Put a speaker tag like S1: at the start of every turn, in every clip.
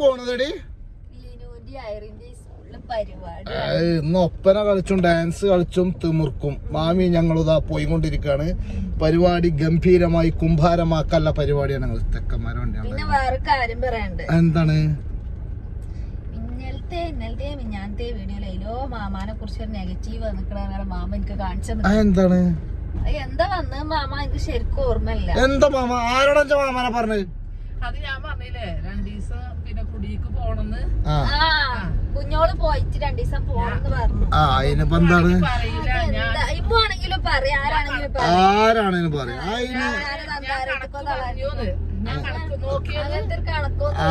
S1: പോണതടി? ഇന്ന് ഒപ്പന കളിച്ചും ഡാൻസ് കളിച്ചും തിമിർക്കും. മാമി ഞങ്ങളിതാ പോയിക്കൊണ്ടിരിക്കുകയാണ് പരിപാടി ഗംഭീരമായി കുംഭാരമാക്കല്ല പരിപാടിയാണ് ഞങ്ങൾ. തെക്കന്മാരെ
S2: പിന്നെ
S1: വണ്ടിയാണ്
S2: വേറെ കാര്യം പറയാനുണ്ട്.
S1: എന്താണ്?
S2: ഇന്നലത്തെ മിഞ്ഞാനത്തെ വീഡിയോയിലോ മാമാനെ കുറിച്ച് ഒരു നെഗറ്റീവ് വന്നിക്കണ മാമ എനിക്ക് കാണിച്ചു
S1: ആ എന്താണ്?
S2: എന്താ വന്ന് മാമ എനിക്ക് ശരിക്കും ഓർമ്മയില്ല.
S1: എന്താ മാമ? ആരോടെ മാമാനെ പറഞ്ഞത്?
S3: അത് ഞാൻ പറഞ്ഞില്ലേ ദിവസം പിന്നെ കുടിക്ക് പോണെന്ന്.
S1: ആ.
S2: ആ കുഞ്ഞോൾ പോയിട്ട് രണ്ടു ദിവസം പോണെന്ന് പറഞ്ഞു.
S1: ആ അതിനിപ്പോ എന്താണ്?
S3: പറയില്ല ഞാൻ
S2: എന്താ ഇപ്പൊ ആണെങ്കിലും പറയാ ആരാണെങ്കിലും പറയാം.
S1: അതിന്
S3: ഞാൻ കണക്ക് നോക്കിയത്
S2: അങ്ങനത്തെ ഒരു കണക്കൊന്നും
S1: ആ,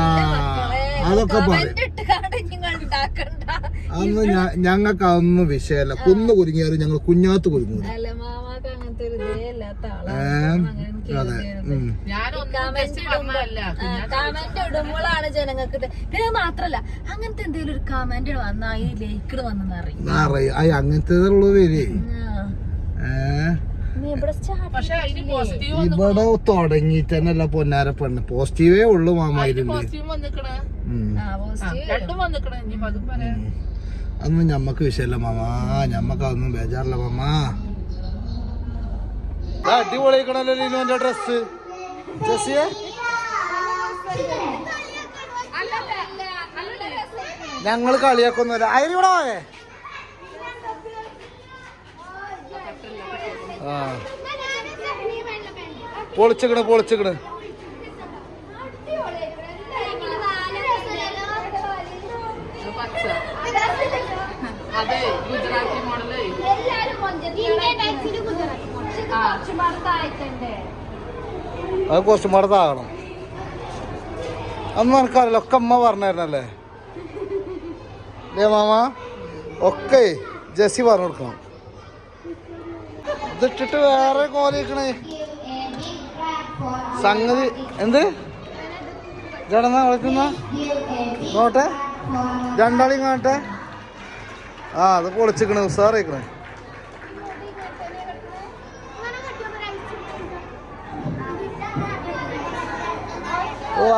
S1: അതൊക്കെ പറയും.
S2: കമന്റ് ഇട്ട് കാണ്ട് നിങ്ങൾ ഉണ്ടാക്കണ്ട.
S1: അന്ന് ഞ- ഞങ്ങൾക്ക് അതൊന്നും വിഷയമല്ല. കുന്നു കുരുങ്ങിയാലും ഞങ്ങൾ കുഞ്ഞാത്ത് കുരുങ്ങു
S2: അല്ല മാമാക്ക് അങ്ങനത്തെ ഒരു ഇതേ അല്ലാത്ത
S1: ഏ?
S2: അങ്ങനെ
S1: അതെ.
S2: കമന്റ് ഇടുമ്പോഴാണ് ജനങ്ങൾക്ക് ഇത്. പിന്നെ മാത്രല്ല അങ്ങനത്തെ എന്തെങ്കിലും ഒരു കമന്റ് വന്നാ ഈ ലൈക്കിട് വന്നെന്ന് അറിയും
S1: അങ്ങനത്തെ ഉള്ളു പേര്.
S2: നീ ഇവിടെ
S1: തുടങ്ങി തന്നെയല്ല പൊന്നാര പെണ്ണ്. പോസിറ്റീവേ ഉള്ളു
S3: മാമായിരുന്നു
S1: അതൊന്നും ഞമ്മക്ക് വിഷയല്ല മാമാ. ഞമ്മക്ക് അതൊന്നും ബേജാറില്ല മാമാ. അടിപൊളിക്കണല്ലോ ലിനുവിന്റെ ഡ്രസ് ജസിയെ ഞങ്ങൾ കളിയാക്കൊന്നുമില്ല. അയരിവിടെ പോവേ ആ. പൊളിച്ചിക്കണ്
S3: അതെ ഗുജറാത്തി മോഡലേ.
S1: അത് കുറച്ചും താകണം അന്ന് നിനക്കറിയില്ല ഒക്കെ അമ്മ പറഞ്ഞായിരുന്നല്ലേ അല്ലേ മാമ ഒക്കെ ജെസ്സി പറഞ്ഞു കൊടുക്കണം. ഇതിട്ടിട്ട് വേറെ കോലിക്കണേ സംഗതി എന്ത്? ജടന്ന കളിക്കുന്ന നോട്ടെ രണ്ടാളിയും കാണട്ടെ ആ അത് പൊളിച്ചിക്കണേ ഉസാറിക്കണേ.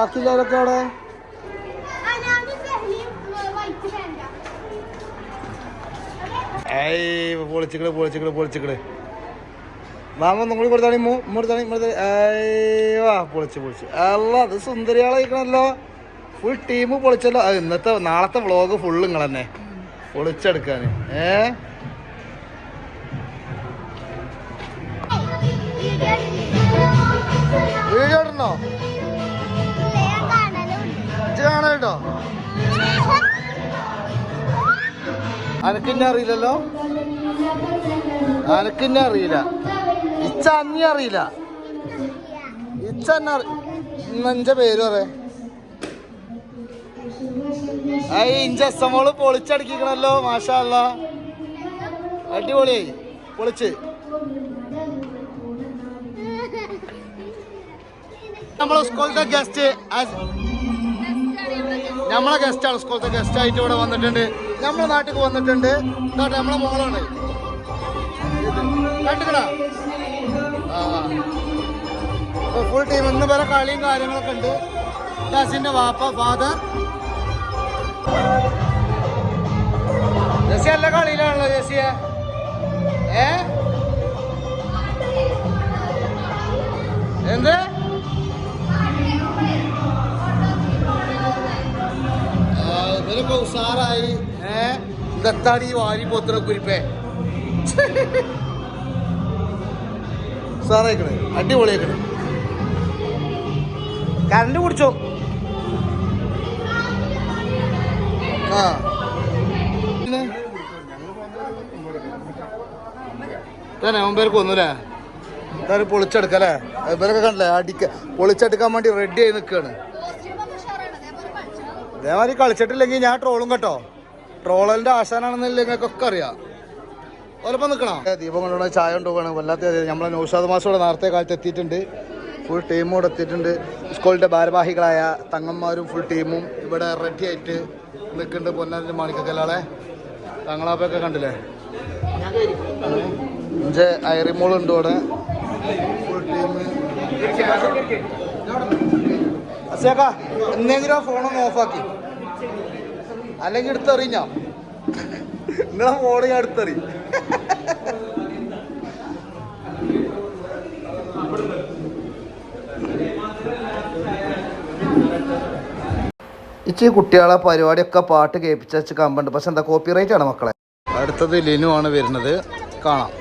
S1: ആക്കില്ലാലൊക്കെ അവിടെ? ഏയ് പൊളിച്ചിക്കട് പൊളിച്ചിക്കട് പൊളിച്ചിക്കട്. മാമ ഒന്നും കൂടി കൊടുത്താണി മൂ ഇമ്മടുത്താണി ഇമ്മടുത്ത അയ്യോ പൊളിച്ച് പൊളിച്ച്. അല്ല അത് സുന്ദരിയാളായിക്കണല്ലോ ഫുൾ ടീം പൊളിച്ചല്ലോ. ഇന്നത്തെ നാളത്തെ വ്ളോഗ് ഫുള്ള് നിങ്ങൾ തന്നെ പൊളിച്ചെടുക്കാൻ ഏ? അനക്കിന്നെ അറിയില്ലല്ലോ? അനക്കിന്നെ അറിയില്ല. ഇച്ച അന്നി അറിയില്ല. ഇച്ച എന്നെ പേര് പറയേ ഐ ഇഞ്ച എസ്എമ്മോൾ പൊളിച്ചടിക്കണല്ലോ മാഷല്ല അടിപൊളിയായി പൊളിച്ച്. നമ്മളെ സ്കൂളത്തെ ഗസ്റ്റ് നമ്മളെ ഗസ്റ്റാണ് സ്കൂളത്തെ ഗസ്റ്റ് ആയിട്ട് ഇവിടെ വന്നിട്ടുണ്ട്. നമ്മളെ നാട്ടിൽ വന്നിട്ടുണ്ട്. കേട്ടോ നമ്മളെ മോളാണ്. കണ്ടുക്കണ ഫുൾ ടീം ഇന്ന് വരെ കളിയും കാര്യങ്ങളൊക്കെ ഉണ്ട്. ജാസിന്റെ വാപ്പ ഫാദർ ജസി അല്ല കളിയിലാണല്ലോ ജസിയ ഏ? ഇതെത്താണ് ഈ വാരി പോത്ര കുരിപ്പേ. സാറേ അടിപൊളിയാക്കണേ. കറണ്ട് കുടിച്ചോ? ആ. മുമ്പേർക്ക് ഒന്നുമില്ലേ എന്തായാലും പൊളിച്ചെടുക്കല്ലേ? ഇവരൊക്കെ കണ്ടല്ലേ? അടിക്ക പൊളിച്ചെടുക്കാൻ വേണ്ടി റെഡി ആയി നിൽക്കുകയാണ് ഇതേമാതിരി കളിച്ചിട്ടില്ലെങ്കിൽ ഞാൻ ട്രോളും കേട്ടോ. ട്രോളലിന്റെ ആശാനാണെന്നില്ല നിങ്ങൾക്കൊക്കെ അറിയാം? ഓലപ്പം നിൽക്കണോ? ദീപം കൊണ്ടുപോകണ ചായ കൊണ്ടുപോകണം വല്ലാത്ത നമ്മളെ നൗഷാദ് മാസോടെ നേരത്തെ കാലത്ത് എത്തിയിട്ടുണ്ട്. ഫുൾ ടീമും ഇവിടെ എത്തിയിട്ടുണ്ട്. സ്കൂളിന്റെ ഭാരവാഹികളായ തങ്ങന്മാരും ഫുൾ ടീമും ഇവിടെ റെഡി ആയിട്ട് നിൽക്കുന്നുണ്ട്. പൊന്നാരിന്റെ മാണിക്കല്ലാളെ തങ്ങളാപ്പൊക്കെ കണ്ടില്ലേ? അഞ്ച് ഐറിമോളുണ്ട് ഇവിടെ ഫുൾ ടീം അസേക്കാ എന്തെങ്കിലും ഫോണൊന്ന് ഓഫാക്കി അല്ലെങ്കിൽ എടുത്തെറിഞ്ഞ നിങ്ങളെ മോളെ ഞാൻ എടുത്തറി ഇച്ചി കുട്ടികളെ പരിപാടിയൊക്കെ പാട്ട് കേൾപ്പിച്ച് വെച്ച് കമ്പുണ്ട്. പക്ഷെ എന്താ കോപ്പിറൈറ്റ് ആണ് മക്കളെ? അടുത്തത് ലിനു ആണ് വരുന്നത്. കാണാം.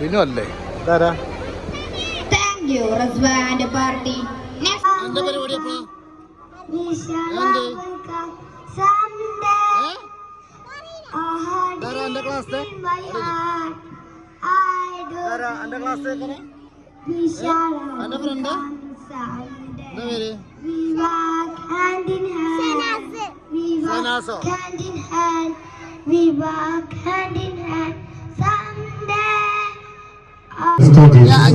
S1: ലിനു അല്ലേ? ഇതാരാ?
S4: Thank you,
S1: പാർട്ടി പരിപാടി
S4: we shall
S1: എന്ത്?
S4: welcome someday. A heart in my heart. I do.
S1: ഇതാരാ എന്റെ ക്ലാസ്സിലെ
S4: We shall friend someday. We walk hand in hand. We walk hand in hand. We walk hand in hand. Someday.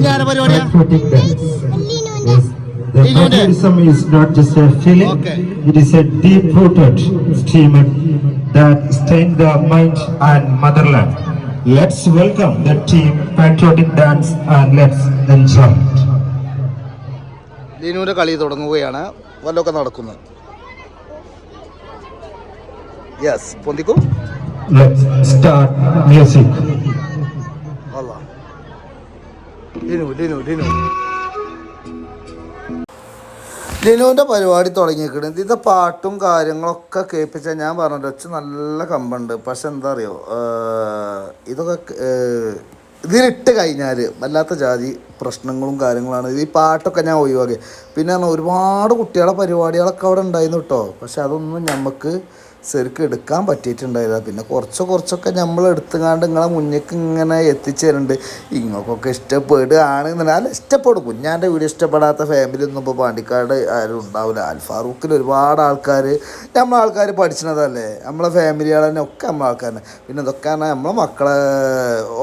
S1: ഞാൻ പരിപാടിയാ.
S5: The
S1: Linude.
S5: patriotism is not just a feeling,
S1: Okay.
S5: it is a deep-rooted stream that stains the mind and motherland. Let's welcome the team patriotic dance and let's enjoy it.
S1: ലിനുവിന്റെ കളി തുടങ്ങുകയാണ് വല്ലതൊക്കെ നടക്കുന്നത് yes പൊന്തിക്കും
S5: Let's start music.
S1: അല്ല ലിനു ലിനു ലിനു ലിനുവിന്റെ പരിപാടി തുടങ്ങിയിരിക്കുന്നത് ഇതിന്റെ പാട്ടും കാര്യങ്ങളൊക്കെ കേൾപ്പിച്ചാൽ ഞാൻ പറഞ്ഞല്ലോ ഒച്ച നല്ല കമ്പുണ്ട്. പക്ഷെ എന്താ അറിയോ ഇതൊക്കെ ഇതിലിട്ട് കഴിഞ്ഞാൽ വല്ലാത്ത ജാതി പ്രശ്നങ്ങളും കാര്യങ്ങളാണ്. ഈ പാട്ടൊക്കെ ഞാൻ ഒഴിവാക്കി. പിന്നെ ഒരുപാട് കുട്ടികളെ പരിപാടികളൊക്കെ അവിടെ ഉണ്ടായിരുന്നു കേട്ടോ പക്ഷെ അതൊന്നും നമുക്ക് ശരിക്കും എടുക്കാൻ പറ്റിയിട്ടുണ്ടായില്ല പിന്നെ കുറച്ച് കുറച്ചൊക്കെ നമ്മൾ എടുത്തുകാണ്ട് നിങ്ങളെ മുന്നേക്ക് ഇങ്ങനെ എത്തിച്ചേരുന്നുണ്ട് ഇങ്ങൾക്കൊക്കെ ഇഷ്ടപ്പെടുകയാണ് എന്നാൽ ഇഷ്ടപ്പെടും. കുഞ്ഞാന്റെ വീഡിയോ ഇഷ്ടപ്പെടാത്ത ഫാമിലി ഒന്നും ഇപ്പോൾ പാണ്ടിക്കാട് ആരും ഉണ്ടാവില്ല. അൽഫാറൂഖിൽ ഒരുപാട് ആൾക്കാർ നമ്മളെ ആൾക്കാർ പഠിച്ചതല്ലേ നമ്മളെ ഫാമിലികൾ തന്നെ ഒക്കെ നമ്മളെ ആൾക്കാരാണ് പിന്നെ ഇതൊക്കെ നമ്മളെ മക്കളെ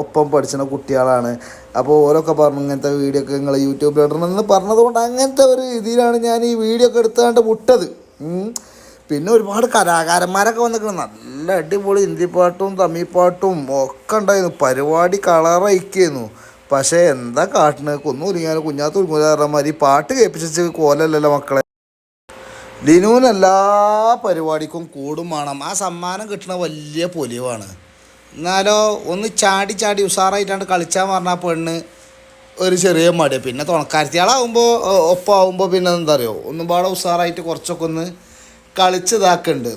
S1: ഒപ്പം പഠിച്ചിന കുട്ടികളാണ്. അപ്പോൾ ഓരോക്കെ പറഞ്ഞു ഇങ്ങനത്തെ വീഡിയോ ഒക്കെ നിങ്ങൾ യൂട്യൂബിൽ ഇടണമെന്ന് പറഞ്ഞതുകൊണ്ട് അങ്ങനത്തെ ഒരു രീതിയിലാണ് ഞാൻ ഈ വീഡിയോ ഒക്കെ എടുത്തുകൊണ്ട് വിട്ടത്. പിന്നെ ഒരുപാട് കലാകാരന്മാരൊക്കെ വന്നിട്ടുണ്ട് നല്ല അടിപൊളി ഹിന്ദി പാട്ടും തമിഴ് പാട്ടും ഒക്കെ ഉണ്ടായിരുന്നു. പരിപാടി കളറയിക്കുന്നു പക്ഷേ എന്താ കാട്ടിന് കൊന്നു ഒരുങ്ങാൻ കുഞ്ഞാത്ത ഉരുങ്ങുകാരന്മാർ ഈ പാട്ട് കേൾപ്പിച്ച കോലല്ലല്ലോ മക്കളെ. ലിനുവിന് എല്ലാ പരിപാടിക്കും കൂടും വേണം. ആ സമ്മാനം കിട്ടുന്ന വലിയ പൊലിവാണ്. എന്നാലോ ഒന്ന് ചാടി ചാടി ഉഷാറായിട്ടാണ്ട് കളിച്ചാൽ പറഞ്ഞാൽ പെണ്ണ് ഒരു ചെറിയ മടി പിന്നെ തുണക്കാരത്തിയാളാവുമ്പോൾ ഒപ്പമാവുമ്പോൾ പിന്നെ എന്താ അറിയോ? ഒന്നും പാടെ ഉഷാറായിട്ട് കുറച്ചൊക്കെ ഒന്ന് കളിച്ചതാക്കുന്നുണ്ട്.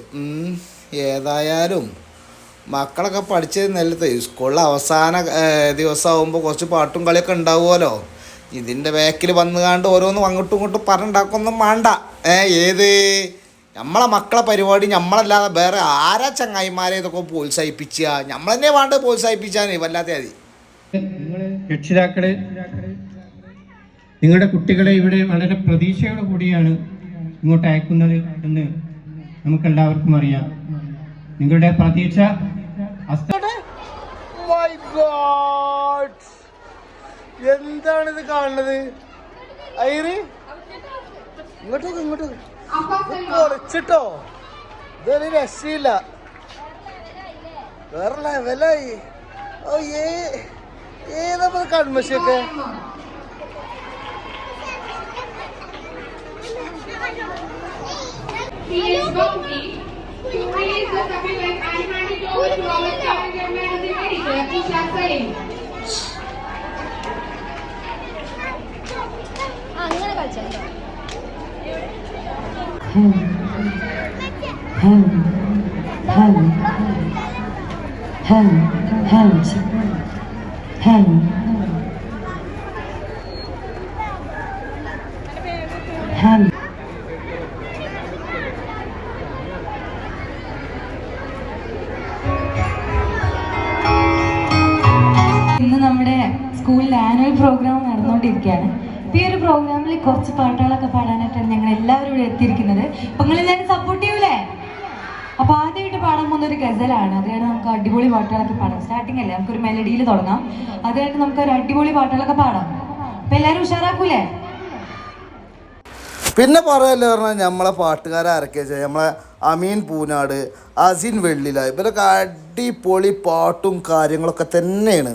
S1: ഏതായാലും മക്കളൊക്കെ പഠിച്ചത് നല്ലത് സ്കൂളിൽ അവസാന ദിവസമാകുമ്പോൾ കുറച്ച് പാട്ടും കളിയൊക്കെ ഉണ്ടാവുമല്ലോ. ഇതിന്റെ ബാക്കിൽ വന്നുകാണ്ട് ഓരോന്നും അങ്ങോട്ടും ഇങ്ങോട്ടും പറഞ്ഞുണ്ടാക്കൊന്നും വേണ്ട. ഏ ഏത്? നമ്മളെ മക്കളെ പരിപാടി നമ്മളല്ലാതെ വേറെ ആരാ ചങ്ങായിമാരെ ഇതൊക്കെ പ്രോത്സാഹിപ്പിക്കുക നമ്മൾ തന്നെ വേണ്ട പ്രോത്സാഹിപ്പിച്ചാൽ വല്ലാത്ത മതി
S6: രക്ഷിതാക്കളെ നിങ്ങളുടെ കുട്ടികളെ ഇവിടെ വളരെ പ്രതീക്ഷയോട് കൂടിയാണ് ഇങ്ങോട്ട് അയക്കുന്നത് എന്ന് നമുക്കെല്ലാവർക്കും അറിയാം. നിങ്ങളുടെ പ്രതീക്ഷ
S1: എന്താണ് ഇത് കാണുന്നത്? ഐറി ഇങ്ങോട്ട് നോക്ക്, ഇങ്ങോട്ട് നോക്ക്. ഇത് പൊളിച്ചിട്ടോ ഇതൊരു രക്ഷയില്ല. വേറെ ലെവലായി ഓ ഏ ഏതാ കൺമശിയൊക്കെ?
S7: Please Gopi to release the supplement and hand it over to our challenger managing editor, Isha Sain.
S2: അങ്ങനെ കളിച്ചോ
S8: ഇന്ന് പാട്ടുകളൊക്കെ പാടാനായിട്ടാണ് ഞങ്ങൾ എല്ലാവരും ഇവിടെ എത്തിയിരിക്കുന്നത്. അപ്പൊ നിങ്ങൾ എല്ലാവരും സപ്പോർട്ട് ചെയ്യൂലേ? അപ്പൊ ആദ്യമായിട്ട് പാടാൻ പോകുന്ന ഒരു ഗസലാണ്. അതുകൊണ്ട് നമുക്ക് അടിപൊളി പാട്ടുകളൊക്കെ പാടാം. സ്റ്റാർട്ടിംഗ് അല്ലേ? നമുക്കൊരു മെലഡിയിൽ തുടങ്ങാം. അതുകൊണ്ട് നമുക്ക് ഒരു അടിപൊളി പാട്ടുകളൊക്കെ പാടാം. അപ്പൊ എല്ലാവരും ഉഷാറാക്കൂലേ?
S1: പിന്നെ പറയല്ലോ പറഞ്ഞാൽ നമ്മളെ പാട്ടുകാരെ ആരൊക്കെയാ വെച്ചാൽ നമ്മളെ അമീൻ പൂനാട് അസിൻ വെള്ളില. ഇവരൊക്കെ അടിപൊളി പാട്ടും കാര്യങ്ങളൊക്കെ തന്നെയാണ്.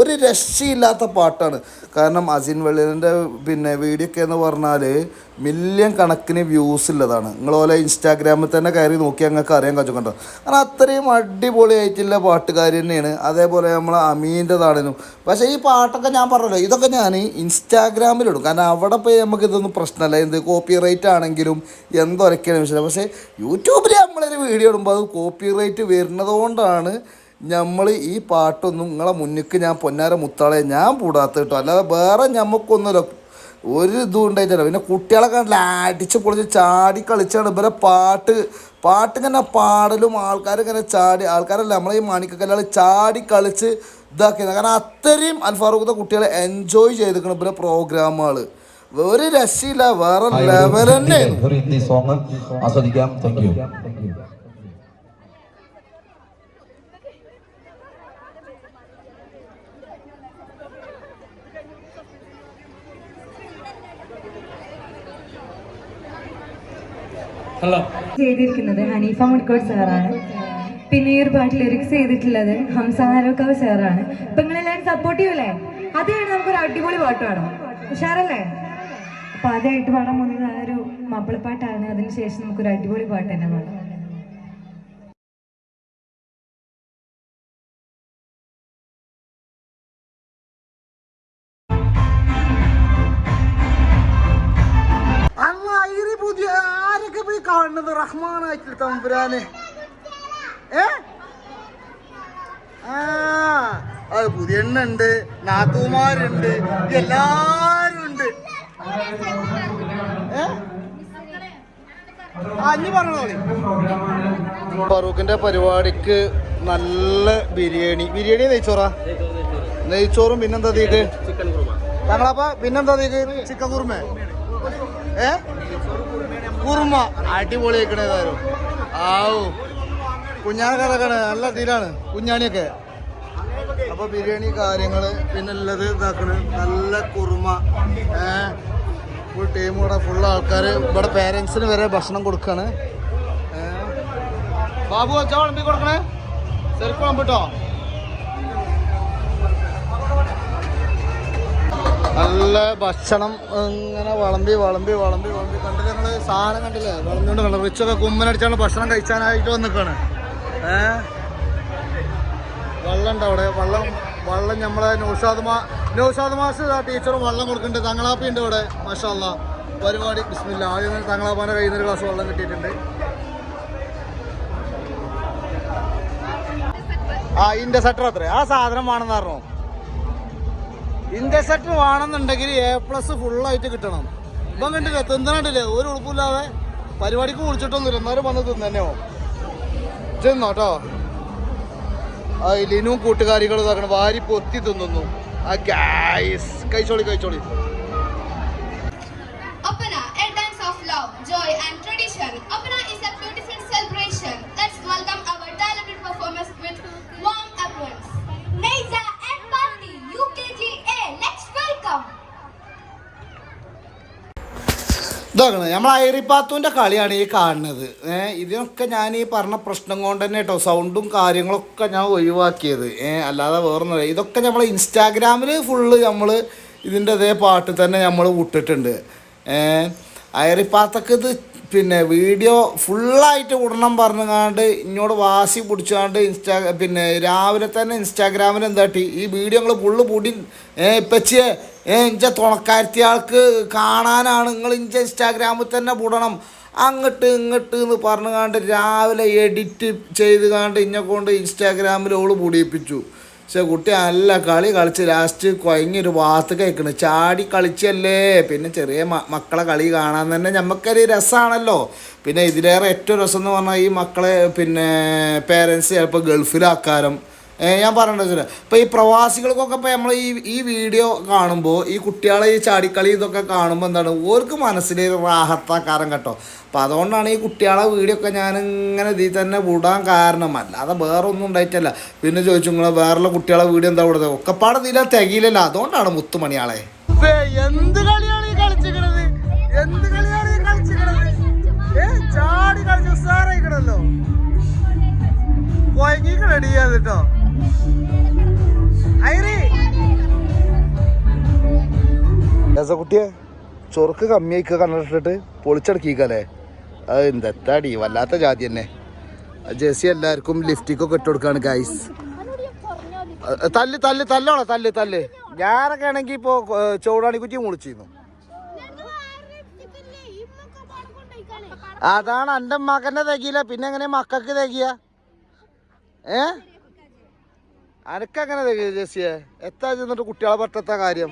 S1: ഒരു രക്ഷയില്ലാത്ത പാട്ടാണ്. കാരണം അസിൻ വെള്ളിലിന്റെ പിന്നെ വീഡിയോ ഒക്കെ എന്ന് പറഞ്ഞാൽ മില്യൺ കണക്കിന് വ്യൂസ് ഉള്ളതാണ്. നിങ്ങൾ ഇൻസ്റ്റാഗ്രാമിൽ തന്നെ കയറി നോക്കി ഞങ്ങൾക്ക് അറിയാൻ കഴിച്ചുകൊണ്ടോ കാരണം അത്രയും അടിപൊളിയായിട്ടുള്ള പാട്ടുകാർ തന്നെയാണ്. അതേപോലെ നമ്മൾ അമീന്റെതാണേലും പക്ഷേ ഈ പാട്ടൊക്കെ ഞാൻ പറഞ്ഞല്ലോ ഇതൊക്കെ ഞാൻ ഇൻസ്റ്റാഗ്രാമിലിടും കാരണം അവിടെ പോയി നമുക്ക് ഇതൊന്നും പ്രശ്നമല്ല. എന്ത് കോപ്പി റേറ്റ് ആണെങ്കിലും എന്തൊരക്കെയാണ് വിഷയം പക്ഷേ യൂട്യൂബിൽ നമ്മളൊരു വീഡിയോ ഇടുമ്പോൾ അത് കോപ്പി റേറ്റ് വരുന്നതുകൊണ്ടാണ് നമ്മൾ ഈ പാട്ടൊന്നും നിങ്ങളെ മുന്നിക്ക് ഞാൻ പൊന്നാര മുത്താളെ ഞാൻ പൂടാത്ത കേട്ടോ. അല്ലാതെ വേറെ ഞമ്മക്കൊന്നുമല്ല. ഒരു ഇതും ഉണ്ടായിട്ടില്ല. പിന്നെ കുട്ടികളെ കണ്ടില്ല അടിച്ച് പൊളിച്ച് ചാടി കളിച്ചാണ് ഇവരെ പാട്ട്. പാട്ട് ഇങ്ങനെ പാടലും ആൾക്കാരിങ്ങനെ ചാടി ആൾക്കാരല്ല നമ്മളെ ഈ മാണിക്കല്ലാളി ചാടി കളിച്ച് ഇതാക്കിയത്. കാരണം അത്രയും അൽഫാറൂഖത്തെ കുട്ടികളെ എൻജോയ് ചെയ്തിരിക്കണം ഇവരെ പ്രോഗ്രാമുകൾ ഒരു രക്ഷയില്ല വേറെ ലെവൽ തന്നെ
S9: സോങ് ആസ്വദിക്കാം. താങ്ക് യു
S8: ചെയ്തിരിക്കുന്നത് ഹനീഫ മുടിക്കോട് സാറാണ്. പിന്നെ ഈ ഒരു പാട്ട് ലിറിക്സ് ചെയ്തിട്ടുള്ളത് ഹംസ സാറാണ്. അപ്പൊ നിങ്ങൾ എല്ലാവരും സപ്പോർട്ട് ചെയ്യൂലേ അതാണ് നമുക്കൊരു അടിപൊളി പാട്ട് വേണം ഉഷാറല്ലേ? അപ്പൊ ആദ്യമായിട്ട് പാടാൻ പോകുന്നത് ആ ഒരു മാപ്പിളപ്പാട്ടാണ്. അതിനുശേഷം നമുക്കൊരു അടിപൊളി പാട്ട് തന്നെ പാടാം.
S1: തമ്പുരാന്. ഏ? ആ അത് പുതിയ എണ്ണ ഉണ്ട് നാത്തുമാരുണ്ട് എല്ലാരും ഉണ്ട്. ഫറൂഖിന്റെ പരിപാടിക്ക് നല്ല ബിരിയാണി. ബിരിയാണി നെയ്ച്ചോറാ? നെയ്ച്ചോറും പിന്നെന്താ തീക്ക് ഞങ്ങളപ്പ പിന്നെന്താ തീക്ക് ചിക്കൻ കുറുമ. ഏ? കുറുമ. അടിപൊളി ആക്കണേ ഏതായാലും. ആവു. നല്ല തീരാണ് കുഞ്ഞാണിയൊക്കെ അപ്പൊ ബിരിയാണി കാര്യങ്ങൾ പിന്നെ ഉള്ളത് ഇതാക്കണ്. നല്ല കുറുമ. ഏഹ് ഫുൾ ടീം കൂടെ ഫുൾ ആൾക്കാർ ഇവിടെ പേരൻസിന് വരെ ഭക്ഷണം കൊടുക്കാണ്. ബാബു വെച്ചാ വിളമ്പി കൊടുക്കണേ? ശരിക്കും നല്ല ഭക്ഷണം ഇങ്ങനെ വളമ്പി വളമ്പി വളമ്പി വളമ്പി. കണ്ടില്ല ഞങ്ങൾ സാധനം കണ്ടില്ലേ? വളമ്പിയോണ്ട് കണ്ടു റിച്ചൊക്കെ കുമ്മനടിച്ചാണ് ഭക്ഷണം കഴിച്ചാനായിട്ട് വന്നിക്കാണ്. ഏ? വെള്ളം ഉണ്ട് അവിടെ. വള്ളം വള്ളം നമ്മളെ നൗഷാദ് മാ നൗഷാദ് മാഷ് ആ ടീച്ചറും വള്ളം കൊടുക്കുന്നുണ്ട്. തങ്ങളാപ്പി ഉണ്ട് ഇവിടെ. മാഷാല്ല പരിപാടി. ബിസ്മില്ല. ആദ്യം തങ്ങളാപ്പാന്റെ കയ്യിൽ നിന്ന് ഒരു ഗ്ലാസ് വെള്ളം കിട്ടിയിട്ടുണ്ട്. ആ ഇന്റെ സെറ്റർ അത്രേ. ആ സാധനം വേണമെന്ന് പറഞ്ഞു. ഇന്ത്യ സെറ്റ് വേണമെന്നുണ്ടെങ്കിൽ എ പ്ലസ് ഫുള്ളായിട്ട് കിട്ടണം. ഇപ്പം കണ്ടില്ലേ തിന്നണ്ടില്ലേ ഒരു ഉളുപ്പില്ലാതെ പരിപാടിക്ക് വിളിച്ചിട്ടൊന്നുമില്ല. എന്നാലും വന്ന് തിന്നന്നെയോ? ചെന്നോ കേട്ടോ ആ കൂട്ടുകാരികൾ ഇതാക്കണം വാരി പൊത്തി തിന്നുന്നു. ആ ഗായ്സ് കഴിച്ചോളി കഴിച്ചോളി. ഇതാക്കണം നമ്മൾ ഐറിപ്പാത്തുവിന്റെ കളിയാണ് ഈ കാണുന്നത്. ഏഹ് ഇതിനൊക്കെ ഞാൻ ഈ പറഞ്ഞ പ്രശ്നം കൊണ്ട് തന്നെ കേട്ടോ സൗണ്ടും കാര്യങ്ങളൊക്കെ ഞാൻ ഒഴിവാക്കിയത്. ഏഹ് അല്ലാതെ വേറൊന്നുമില്ല. ഇതൊക്കെ നമ്മൾ ഇൻസ്റ്റാഗ്രാമിൽ ഫുള്ള് നമ്മൾ ഇതിന്റെ അതേ പാട്ട് തന്നെ നമ്മൾ വിട്ടിട്ടുണ്ട്. ഏഹ് ഐറിപ്പാത്തൊക്കെ ഇത് പിന്നെ വീഡിയോ ഫുള്ളായിട്ട് വിടണം പറഞ്ഞുകൊണ്ട് ഇങ്ങോട്ട് വാശി പിടിച്ചുകൊണ്ട് ഇൻസ്റ്റാ പിന്നെ രാവിലെ തന്നെ ഇൻസ്റ്റാഗ്രാമിൽ എന്താട്ടി? ഈ വീഡിയോ നിങ്ങൾ ഫുള്ള് പൂടി ഏ ഇപ്പച്ചിയെ ഏ ഇഞ്ച തുണക്കാരത്തി ആൾക്ക് കാണാനാണ് നിങ്ങൾ ഇഞ്ച ഇൻസ്റ്റാഗ്രാമിൽ തന്നെ വിടണം അങ്ങോട്ട് ഇങ്ങോട്ട് എന്ന് പറഞ്ഞു കാണ്ട് രാവിലെ എഡിറ്റ് ചെയ്ത് കാണ്ട് ഇന്നെ കൊണ്ട് ഇൻസ്റ്റാഗ്രാമിൽ ഓൾ പൂടിയിപ്പിച്ചു. പക്ഷെ കുട്ടി നല്ല കളി കളിച്ച് ലാസ്റ്റ് കുഴങ്ങിയൊരു ഭാഗത്ത് കഴിക്കണ് ചാടി കളിച്ചല്ലേ? പിന്നെ ചെറിയ മക്കളെ കളി കാണാൻ തന്നെ ഞമ്മക്കൊരു രസമാണല്ലോ പിന്നെ ഇതിലേറെ ഏറ്റവും രസം എന്ന് പറഞ്ഞാൽ ഈ മക്കളെ പിന്നെ പേരൻസ് ചിലപ്പോൾ ഗൾഫിലാക്കാരം. ഞാൻ പറഞ്ഞത് ഇപ്പോൾ ഈ പ്രവാസികൾക്കൊക്കെ ഇപ്പോൾ നമ്മൾ ഈ ഈ വീഡിയോ കാണുമ്പോൾ ഈ കുട്ടികളെ ഈ ചാടിക്കളി ഇതൊക്കെ കാണുമ്പോൾ എന്താണ് ഓർക്ക് മനസ്സിൽ റാഹത്താക്കാരം കേട്ടോ. അപ്പോൾ അതുകൊണ്ടാണ് ഈ കുട്ടികളെ വീഡിയോ ഒക്കെ ഞാൻ ഇങ്ങനെ ഇതിൽ തന്നെ വിടാൻ കാരണം. അല്ലാതെ വേറെ ഒന്നും ഉണ്ടായിട്ടല്ല. പിന്നെ ചോദിച്ചു നിങ്ങൾ വേറെ കുട്ടികളെ വീഡിയോ എന്താ വിടുന്നത്? ഒക്കെപ്പാടെ ഇതിലെ തികയില്ലല്ലോ. അതുകൊണ്ടാണ് മുത്തുമണിയാളെ. എന്ത് കളിയാണ് ഈ കളിച്ചിക്കണത് എന്ത് കളിയാണ് ഈ കളിച്ചിക്കണത് ചാടി കളിച്ച് ഉസാറായിക്കണല്ലോ. അടിയാണ് കേട്ടോ. കുട്ടിയെ? ചൊറുക്ക് കമ്മിയായിക്ക കണ്ടിട്ടിട്ട് പൊളിച്ചടക്കിക്കല്ലേ? അത് എന്തെത്താടി വല്ലാത്ത ജാതി തന്നെ. ജേഴ്സി എല്ലാവർക്കും ലിഫ്റ്റിക്കൊക്കെ ഇട്ട് കൊടുക്കാണ് ഗൈസ് തല്ല് തല്ല് തല്ലോളോ തല്ല് തല്ല്. ഞാനൊക്കെ ആണെങ്കിൽ ഇപ്പൊ ചൂടാണി കുറ്റി മുളിച്ചിരുന്നു. അതാണ് എന്റെ മകനെ തേക്കിയില്ല പിന്നെ എങ്ങനെ മക്കൾക്ക് തേക്കിയ ഏ അനക്കങ്ങനെ തേക്കിയ ജെസ്സിയെ? എത്താ ചെന്നിട്ട് കുട്ടികളെ പറ്റത്ത കാര്യം?